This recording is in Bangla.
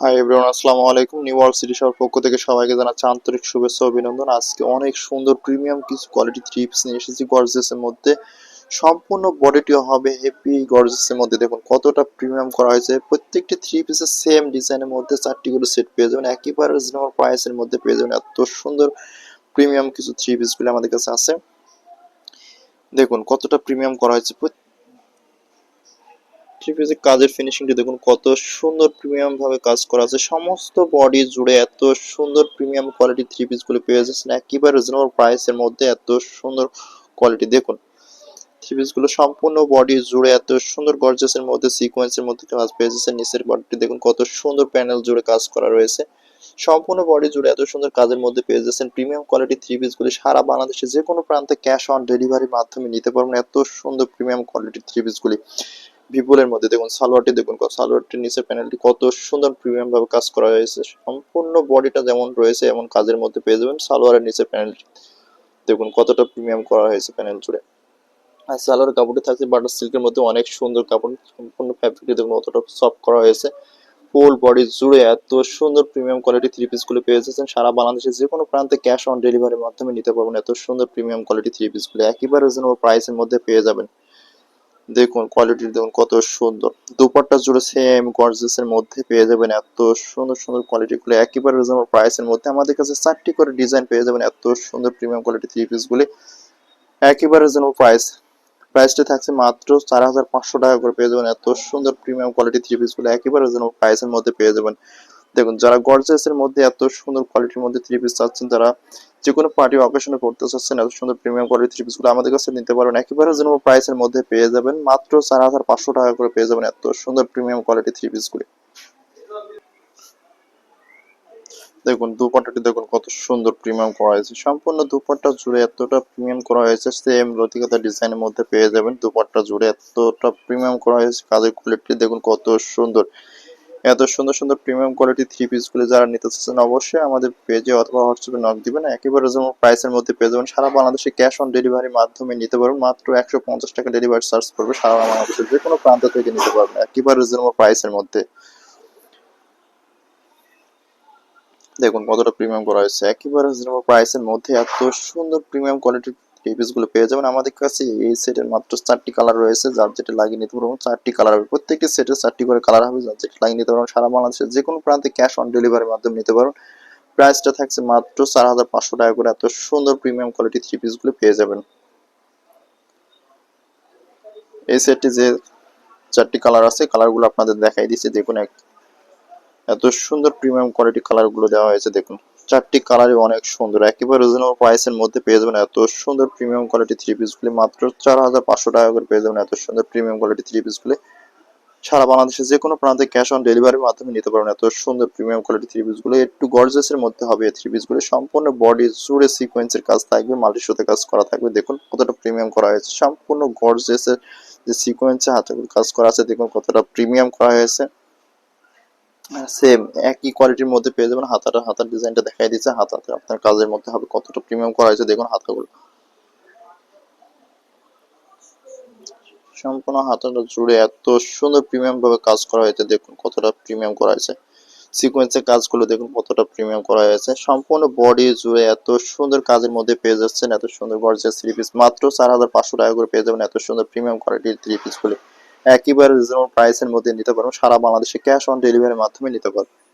হাই এভরিওয়ান আসসালামু আলাইকুম। নিউ ওয়ার্ল্ড সিটি শহর পক্ষ থেকে সবাইকে জানাচ্ছি আন্তরিক শুভেচ্ছা অভিনন্দন। আজকে অনেক সুন্দর প্রিমিয়াম কিছু কোয়ালিটি থ্রি নিয়ে এসেছি গর্জেসের মধ্যে। সম্পূর্ণ বডিটি হবে হেভি গর্জেসের মধ্যে। দেখুন, কতটা প্রিমিয়াম করা হয়েছে। প্রত্যেকটি থ্রি পিসের সেম ডিজাইনের মধ্যে চারটি করে সেট পেয়ে যাবেন। একেবারে রিজনেবল প্রাইসের মধ্যে পেয়ে যাবেন। এত সুন্দর প্রিমিয়াম কিছু থ্রি পিসগুলো আমাদের কাছে আছে। দেখুন, কতটা প্রিমিয়াম করা হয়েছে। থ্রি কাজের ফিনিশিংটি দেখুন কত সুন্দর প্রিমিয়াম ভাবে কাজ করা আছে। সমস্ত বডি জুড়ে এত সুন্দর প্রিমিয়াম কোয়ালিটি থ্রি পিসগুলো পেয়ে যাচ্ছেন। একেবারে রিজনেবল প্রাইসের মধ্যে এত সুন্দর কোয়ালিটি দেখুন। থ্রি পিসগুলো সম্পূর্ণ বডি জুড়ে এত সুন্দর গর্জেসের মধ্যে সিকোয়েন্সের মধ্যে কাজ পেয়ে নিচের বডিটি দেখুন কত সুন্দর প্যানেল জুড়ে কাজ করা রয়েছে। সম্পূর্ণ বডি জুড়ে এত সুন্দর কাজের মধ্যে পেয়ে যাচ্ছেন। প্রিমিয়াম কোয়ালিটি থ্রি পিস গুলি সারা বাংলাদেশে যে কোনো প্রান্তে ক্যাশ অন ডেলিভারির মাধ্যমে নিতে পারবেন। এত সুন্দর প্রিমিয়াম কোয়ালিটি থ্রি পিস গুলি। বিপুলের মধ্যে। দেখুন, সালোয়ারটি দেখুন সালোয়ারটির নিচের প্যানেলটি কত সুন্দর প্রিমিয়াম ভাবে কাজ করা হয়েছে। সম্পূর্ণ বডিটা যেমন রয়েছে, এমন কাজের মধ্যে পেয়ে যাবেন সালোয়ারের নিচের প্যানেলটি দেখুন, কতটা প্রিমিয়াম করা হয়েছে প্যানেল জুড়ে। আর সালোয়ার কাপড়টি থাকছে বাটার সিল্কের মধ্যে, অনেক সুন্দর কাপড়। সম্পূর্ণ ফ্যাব্রিকটি দেখুন কতটা সফট করা হয়েছে। ফুল বডি জুড়ে এত সুন্দর প্রিমিয়াম কোয়ালিটি থ্রি পিসগুলো পেয়ে যাচ্ছেন। সারা বাংলাদেশে যে কোনো প্রান্তে ক্যাশ অন ডেলিভারির মাধ্যমে নিতে পারবেন এত সুন্দর প্রিমিয়াম কোয়ালিটি থ্রি পিসগুলো একেবারে রিজনেবল প্রাইসের মধ্যে পেয়ে যাবেন। দেখুন কোয়ালিটি দেখুন কত সুন্দর। দুপাট্টা জুড়ে সেম গর্জেস এর মধ্যে পেয়ে যাবেন এত সুন্দর সুন্দর কোয়ালিটি গুলো। একেবারে রিজনেবল প্রাইসের মধ্যে আমাদের কাছে চারটি করে ডিজাইন পেয়ে যাবেন এত সুন্দর প্রিমিয়াম কোয়ালিটি থ্রি পিস গুলি। একেবারে রিজনেবল প্রাইস প্রাইসটা থাকছে মাত্র চার হাজার পাঁচশো টাকা করে পেয়ে যাবেন এত সুন্দর প্রিমিয়াম কোয়ালিটি থ্রি পিসগুলো। একেবারে রিজনেবল প্রাইসের মধ্যে পেয়ে যাবেন। দেখুন, যারা গর্জেস এর মধ্যে এত সুন্দর কোয়ালিটির মধ্যে থ্রি পিস চাচ্ছেন তারা যে কোনো পার্টি অকেশনে করতে চাচ্ছেন, এত সুন্দর প্রিমিয়াম কোয়ালিটি থ্রি পিসগুলো আমাদের কাছে নিতে পারবেন একেবারে রিজনেবল প্রাইসের মধ্যে পেয়ে যাবেন। মাত্র চার হাজার পাঁচশো টাকা করে পেয়ে যাবেন এত সুন্দর প্রিমিয়াম কোয়ালিটি থ্রি পিসগুলি দেখুন, দুপাট্টাটি দেখুন, কত সুন্দর প্রিমিয়াম করা হয়েছে। সম্পূর্ণ দুপাট্টা জুড়ে এতটা প্রিমিয়াম করা হয়েছে সেম লতিকতা ডিজাইনের মধ্যে পেয়ে যাবেন। দুপাট্টা জুড়ে এতটা প্রিমিয়াম করা হয়েছে, কাজের কোয়ালিটি দেখুন, কত সুন্দর। এত সুন্দর সুন্দর প্রিমিয়াম কোয়ালিটি থ্রি পিসগুলো যারা নিতে চাচ্ছেন, অবশ্যই আমাদের পেজে অথবা হোয়াটসঅ্যাপে নক দিবেন। একেবারে যেমন প্রাইসের মধ্যে পেয়ে যাবেন। সারা বাংলাদেশে ক্যাশ অন ডেলিভারির মাধ্যমে নিতে পারবেন। মাত্র একশো পঞ্চাশ টাকা ডেলিভারি চার্জ করবে সারা বাংলাদেশের যে কোনো প্রান্ত থেকে নিতে পারবেন। একেবারে রিজনেবল প্রাইসের মধ্যে। দেখুন কতটা প্রিমিয়াম করা হয়েছে। একেবারে রিজনেবল প্রাইসের মধ্যে এত সুন্দর প্রিমিয়াম কোয়ালিটির টিভিসগুলো পেয়ে যাবেন। আমাদের কাছে এই সেটের মাত্র চারটি কালার রয়েছে। যার যেটা লাগিয়ে নিতে পারবেন চারটি কালার হবে। প্রত্যেকটি সেটে চারটি করে কালার হবে, যার যেটা লাগিয়ে নিতে পারবেন সারা বাংলাদেশের যে কোনো প্রান্তে ক্যাশ অন ডেলিভারির মাধ্যমে নিতে পারবেন প্রাইসটা থাকছে মাত্র চার হাজার পাঁচশো টাকা করে। এত সুন্দর প্রিমিয়াম কোয়ালিটি থ্রি পিসগুলো পেয়ে যাবেন। এই সেটটি যে চারটি কালার আছে কালারগুলো আপনাদের দেখাই দিচ্ছি। দেখুন, এক এত সুন্দর প্রিমিয়াম কোয়ালিটি কালারগুলো দেওয়া হয়েছে, দেখুন। চারটি কালারই অনেক সুন্দর। একেবারে রিজনেবল প্রাইসের মধ্যে পেয়ে যাবেন এত সুন্দর প্রিমিয়াম কোয়ালিটি থ্রি পিসগুলি মাত্র চার হাজার পাঁচশো টাকা করে পেয়ে যাবেন এত সুন্দর প্রিমিয়াম কোয়ালিটি থ্রি পিসগুলি সারা বাংলাদেশে যে কোনো প্রান্তে ক্যাশ অন ডেলিভারির মাধ্যমে নিতে পারবেন এত সুন্দর প্রিমিয়াম কোয়ালিটি থ্রি পিসগুলো একটু গর্জেসের মধ্যে হবে এই থ্রি পিসগুলো সম্পূর্ণ বডি জুড়ে সিকোয়েন্সের কাজ থাকবে মাল্টি সুতে কাজ করা থাকবে। দেখুন কতটা প্রিমিয়াম করা হয়েছে। সম্পূর্ণ গর্জেসের যে সিকোয়েন্সে হাতে কাজ করা আছে, দেখুন কতটা প্রিমিয়াম করা হয়েছে। সেম একই কোয়ালিটির মধ্যে পেয়ে যাবেন হাতাটা, হাতার ডিজাইনটা দেখাই দিচ্ছে হাতাতে আপনার কাজের মধ্যে হবে। কতটা প্রিমিয়াম করা হয়েছে দেখুন হাতাগুলো। সম্পূর্ণ হাতাটা জুড়ে এত সুন্দর প্রিমিয়াম ভাবে কাজ করা হয়েছে, দেখুন কতটা প্রিমিয়াম করা হয়েছে। সিকোয়েন্সের কাজগুলো দেখুন কতটা প্রিমিয়াম করা হয়েছে। সম্পূর্ণ বডি জুড়ে এত সুন্দর কাজের মধ্যে পেয়ে যাচ্ছেন, এত সুন্দর গর্জিয়াস থ্রি পিস মাত্র চার হাজার পাঁচশো টাকা করে পেয়ে যাবেন এত সুন্দর প্রিমিয়াম কোয়ালিটির থ্রি পিসগুলো একেবারে রিজনেবল প্রাইসের মধ্যে নিতে পারবেন সারা বাংলাদেশে ক্যাশ অন ডেলিভারির মাধ্যমে নিতে পারবেন